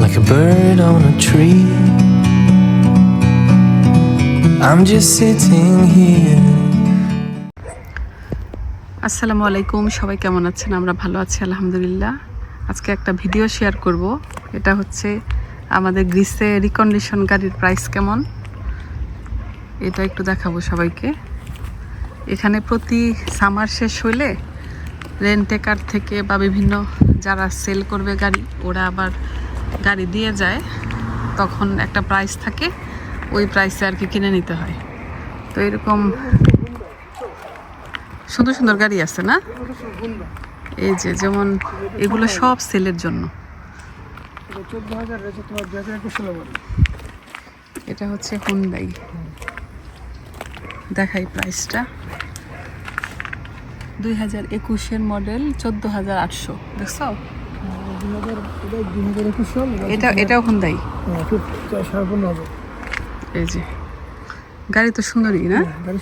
like a bird on a tree. I'm just sitting here. আসসালামু আলাইকুম, সবাই কেমন আছেন? আমরা ভালো আছি, আলহামদুলিল্লাহ। আজকে একটা ভিডিও শেয়ার করব। এটা হচ্ছে আমাদের গ্রিসে রিকন্ডিশন গাড়ির প্রাইস কেমন? এটা একটু দেখাবো সবাইকে। এখানে প্রতি সামার শেষ হলে রেন্টেকার থেকে বা বিভিন্ন যারা সেল করবে গাড়ি, ওরা আবার গাড়ি দিয়ে যায়, তখন একটা প্রাইস থাকে, ওই প্রাইসে আর কি কিনে নিতে হয়। তো এরকম সুন্দর সুন্দর গাড়ি আছে না? এই যে যেমন এগুলো সব সেলের জন্য। এটা হচ্ছে হুন্ডাই দেখাই প্রাইসটা দুই হাজার একুশের মডেল চোদ্দ হাজার আটশো, দেখছ? এটা এটাও হ্যাঁ এই যে গাড়ি তো সুন্দরই না? হ্যাঁ, গাড়ি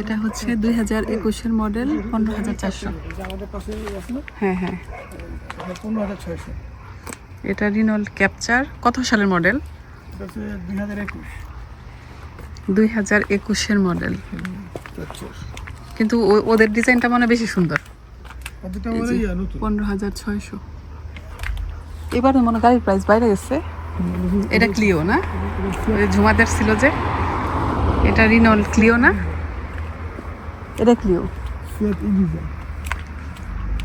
এটা হচ্ছে দুই হাজার একুশের মডেল পনেরো হাজার চারশো। হ্যাঁ হ্যাঁ। পনেরো হাজার ছয়শো। এটা রিনল্ট ক্যাপচার কত সালের মডেল দুই হাজার একুশের মডেল কিন্তু ও- ওদের ডিজাইনটা মানে বেশি সুন্দর। পনেরো হাজার ছয়শো। এবারে মনে গাড়ির প্রাইস বাইরে গেছে। এটা ক্লিও না? ঝুমাদের ছিল যে। এটা রিনল ক্লিও না? এটা ক্লিও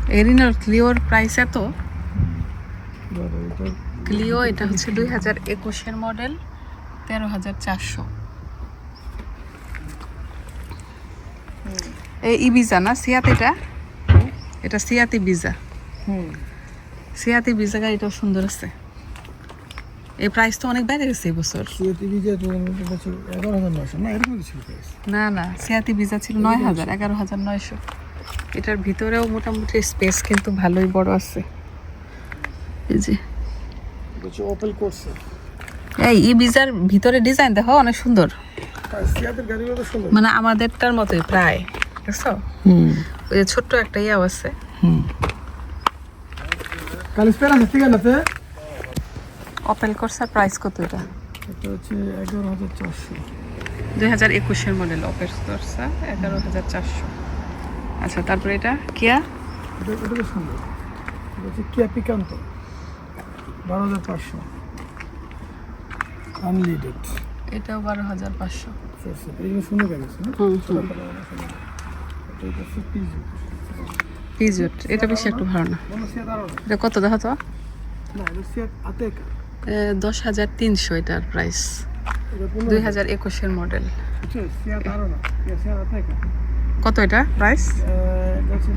এই রিনল ক্লিওর প্রাইস এত। ক্লিও এটা হচ্ছে দুই হাজার একুশের মডেল তেরো হাজার চারশো। এই ইবিজা না? সিয়াত এটা? সিয়াতি বিজা। হুম। সিয়াতি বিজা গাড়িটাও সুন্দর আছে। এই প্রাইস তো অনেক বেড়ে গেছে এই বছর। ফিয়াট ইভিজা তোমার এটা হচ্ছে এগারো হাজার নয়শো। না এরকম প্রাইস না না সিয়াতি ভিজা ছিল নয় হাজার এগারো হাজার নয়শো। এটার ভিতরেও মোটামুটি স্পেস কিন্তু ভালোই বড় আছে। এই যে। ওপেল কোর্সে এই ই ভিজার ভিতরে ডিজাইন দেখো অনেক তো সুন্দর। মানে আমাদেরটার মতোই প্রায়। দেখছ হুম। ওই যে ছোট্ট একটা ইয়াও আছে। অপেল কোর্সার প্রাইস কত এটা? এটা হচ্ছে এগারো হাজার চারশো। দুই হাজার একুশের মডেল অপেল কোর্সা এগারো হাজার চারশো। আচ্ছা তারপরে এটা? কিয়া এটা সুন্দর। এটা হচ্ছে কিয়া পিকান্ত বারো হাজার পাঁচশো। আনলিডেড এটাও বারো হাজার পাঁচশো। এইগুলো সুন্দর গাড়ি পিজুট, এটা বেশি একটু ভালো না। এটা কত দেখো তো? দশ হাজার তিনশো এটার প্রাইস দুই হাজার একুশের মডেল কত এটা প্রাইস এটা হচ্ছে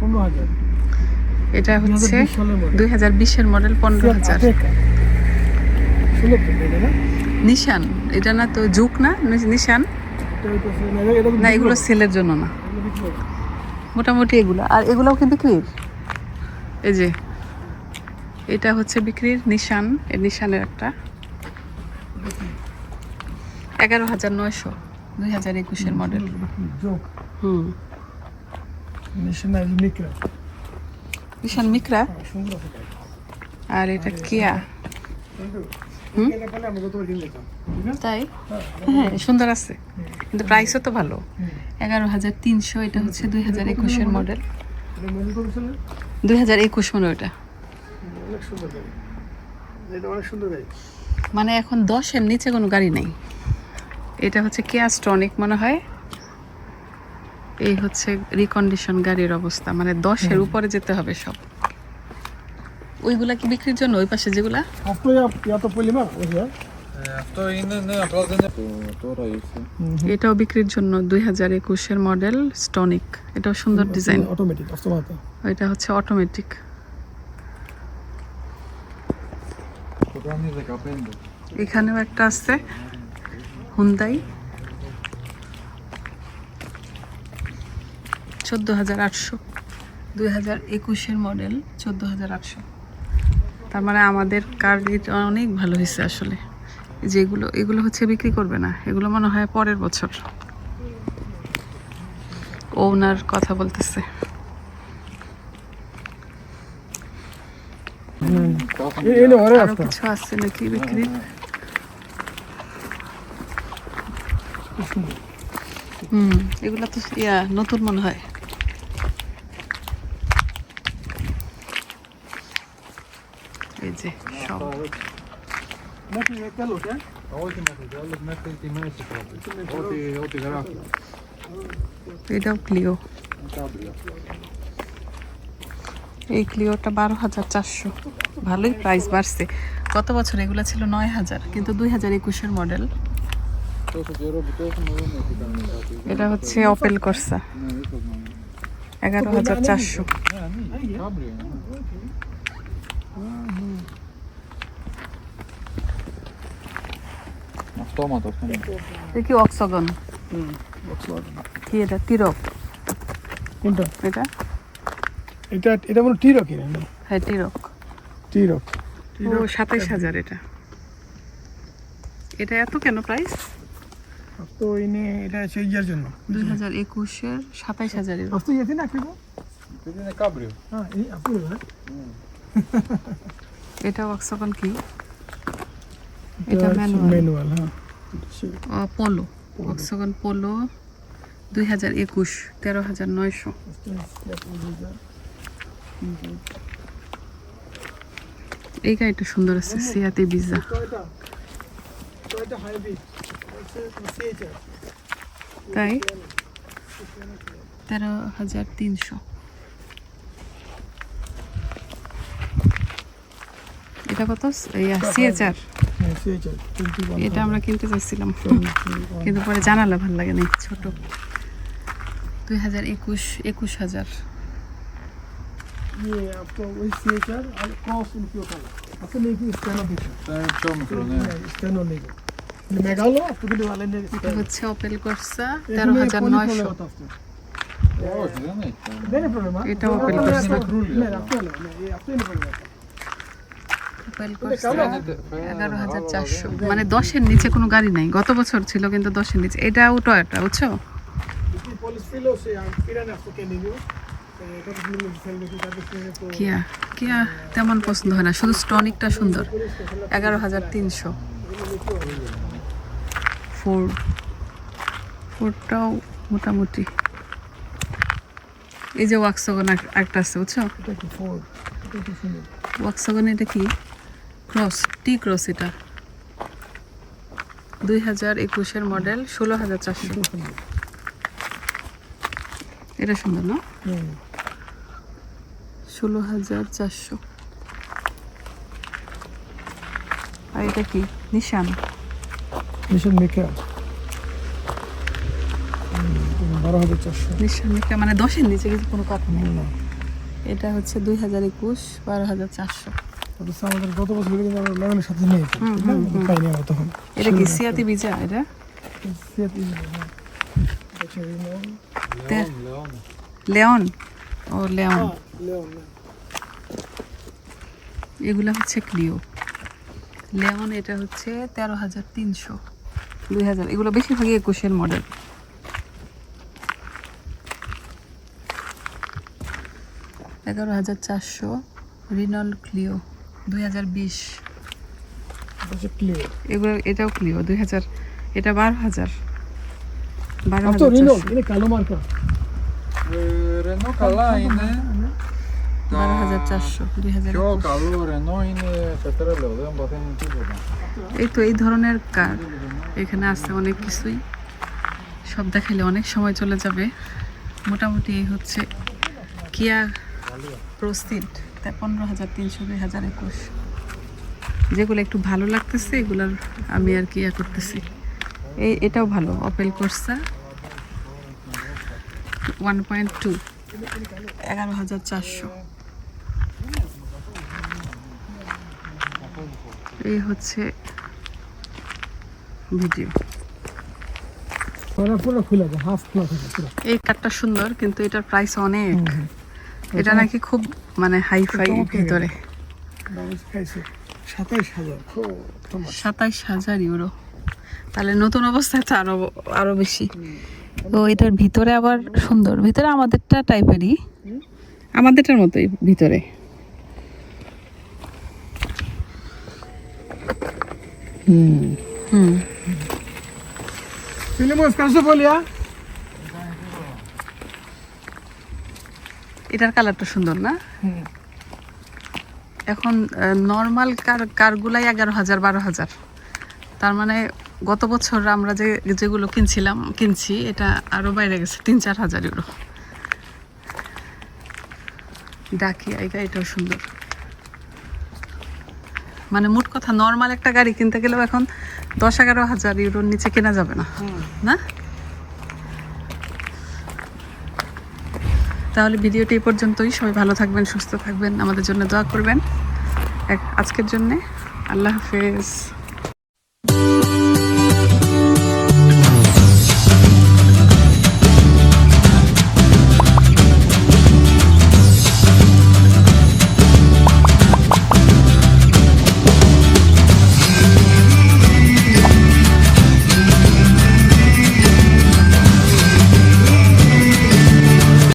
পনেরো হাজার এটা হচ্ছে 2020 সালের model। দুই হাজার বিশের মডেল পনেরো হাজার। নিশান, এটা না তো জুক না? নিশান? না, এগুলো সেলের জন্য না। মোটামুটি এগুলো। আর এগুলোও কি বিক্রির এই যে, এটা হচ্ছে বিক্রির নিশান। এই নিশানের একটা। এগারো হাজার নয়শো। দুই হাজার একুশের মডেল হুম। নিশান মিক্রা। আর এটা কিয়া। কিন্তু হুম? এটা পেলে আমরা যতবার কিনতে চান ঠিক আছে? তাই? হ্যাঁ সুন্দর আছে। কিন্তু প্রাইসও তো ভালো। এগারো হাজার তিনশো এটা হচ্ছে দুই হাজার একুশের মডেল দুই হাজার একুশ মনে ওটা মানে এখন দশ দশের নিচে কোনো গাড়ি নেই। এটা হচ্ছে কেয়া স্টনিক মনে হয়। এই হচ্ছে রিকন্ডিশন গাড়ির অবস্থা। মানে দশের উপরে যেতে হবে সব। ওইগুলা কি বিক্রির জন্য ওই পাশে যেগুলা? এটাও বিক্রির জন্য দুই হাজার একুশের মডেল স্টনিক। এটাও সুন্দর ডিজাইন। অটোমেটিক এটা হচ্ছে অটোমেটিক এখানেও একটা আছে হুন্দাই চোদ্দ হাজার আটশো। দুই হাজার একুশের মডেল চোদ্দ হাজার আটশো। তার মানে আমাদের কার অনেক ভালো হয়েছে আসলে। যেগুলো এগুলো হচ্ছে বিক্রি করবে না। এগুলো মনে হয় পরের বছর। ওনার কথা বলতেছে। আরও কিছু নাকি বিক্রি? হুম এগুলা তো ইয়া নতুন মনে হয়। এই যে সব. এটাও ক্লিও. এই ক্লিওটা বারো হাজার চারশো ভালোই প্রাইস বাড়ছে গত বছর এগুলো ছিল নয় হাজার কিন্তু দুই হাজার একুশের মডেল. এটা হচ্ছে অপেল করসা এগারো হাজার চারশো Onks Toma tuossa? এটা কি অক্সগন হুম Volkswagen। কি এটা তিরক কোনটা এটা এটা এটা মনে টিরক হ্যাঁ তিরক টিরক ও সাতাইশ হাজার এটা। এটা এত কেন প্রাইস তো ইনে এটা সেই ইয়ার জন্য। দুই হাজার একুশের সাতাইশ হাজারের। না. হ্যাঁ আপনি না এটা অক্সগন কি? এটা। ম্যানুয়াল হ্যাঁ। পোলো অক্সগন পোলো দুই হাজার একুশ তেরো হাজার নয়শো। এই গাড়িটা সুন্দর আছে সিয়াতে বিজা। তাই? তেরো হাজার তিনশো। এটা কত? সিএচআর এটা আমরা কিনতে চাইছিলাম কিন্তু পরে জানালে ভালো লাগে না ছোট। দুই হাজার একুশ একুশ হাজার। এটা হচ্ছে অপেল করসা তেরো হাজার নয়শো। এটা। অপেল করসা ফেল এগারো হ্যাঁ, হাজার চারশো। মানে দশের নিচে কোনো গাড়ি নাই। গত বছর ছিল কিন্তু দশের নিচে। এটাও টয়টা বুঝছ? কিয়া? কিয়া? তেমন পছন্দ হয় না। শুধু স্টনিকটা সুন্দর। এগারো হাজার তিনশো। ফোর্ড ফোর্ডটাও মোটামুটি। এই যে ওয়াক্সগন একটা আছে বুঝছ? ওয়াক্সগন এটা কি? ক্রস টি ক্রস এটা। দুই হাজার একুশের মডেল ষোলো হাজার চারশো। এটা সুন্দর না? ষোলো হাজার চারশো। আর এটা কি? নিশান। মিশন মেকা। বারো হাজার চারশো। নিশান মানে দশের নিচে কিছু কোনো কথা নেই। এটা হচ্ছে দুই হাজার একুশ বারো হাজার চারশো। অথচ আমাদের গত বছর কিন্তু আমরা লাগানোর সাথে পাইনি আমরা তখন এটা কি সিয়াতি বিজা এটা? সিয়াত. লেওন ও লেওন লিওন এগুলা হচ্ছে ক্লিও। লেমন এটা হচ্ছে তেরো হাজার তিনশো। দুই হাজার। এগুলো বেশিরভাগই একুশের মডেল এগারো হাজার চারশো রিনল ক্লিও। দুই হাজার বিশ। এগুলো এটাও ক্লিও দুই হাজার এটা বারো হাজার। বারো আচ্ছা হাজার কালো মার্কা। Renault. বারো চারশো দুই tuota. এই তো এই ধরনের কার। এখানে আছে অনেক কিছুই। সব দেখাইলে অনেক সময় চলে যাবে। মোটামুটি হচ্ছে কিয়া প্রস্তিড তাই পনেরো হাজার তিনশো দুই হাজার একুশ। যেগুলো একটু ভালো লাগতেছে এগুলার আমি আর কি ইয়া করতেছি। এই এটাও ভালো অপেল করসা ওয়ান পয়েন্ট টু এগারো হাজার চারশো। এই হচ্ছে ভিডিও এই কারটা সুন্দর কিন্তু এটার প্রাইস অনেক। এটা নাকি খুব মানে হাই ফাই ভিতরে। সাতাইশ হাজার ইউরো তাহলে নতুন অবস্থায় তো আরও আরও বেশি। তো এটার ভিতরে আবার সুন্দর। ভিতরে আমাদেরটা টাইপেরই আমাদেরটার মতোই ভিতরে। হুম। Filmos, কাছে বলিয়া এটার কালারটা সুন্দর না? এখন নর্মাল কার কারগুলাই এগারো হাজার বারো হাজার। তার মানে গত বছর আমরা যে যেগুলো কিনছিলাম কিনছি এটা আরও বাইরে গেছে তিন চার হাজার ইউরো ডাকি এই এটাও সুন্দর। মানে মোট কথা নর্মাল একটা গাড়ি কিনতে গেলেও এখন দশ এগারো হাজার ইউরোর নিচে কেনা যাবে না। না? তাহলে ভিডিওটি এই পর্যন্তই। সবাই ভালো থাকবেন, সুস্থ থাকবেন। আমাদের জন্য দোয়া করবেন। আজকের জন্যে আল্লাহ হাফেজ।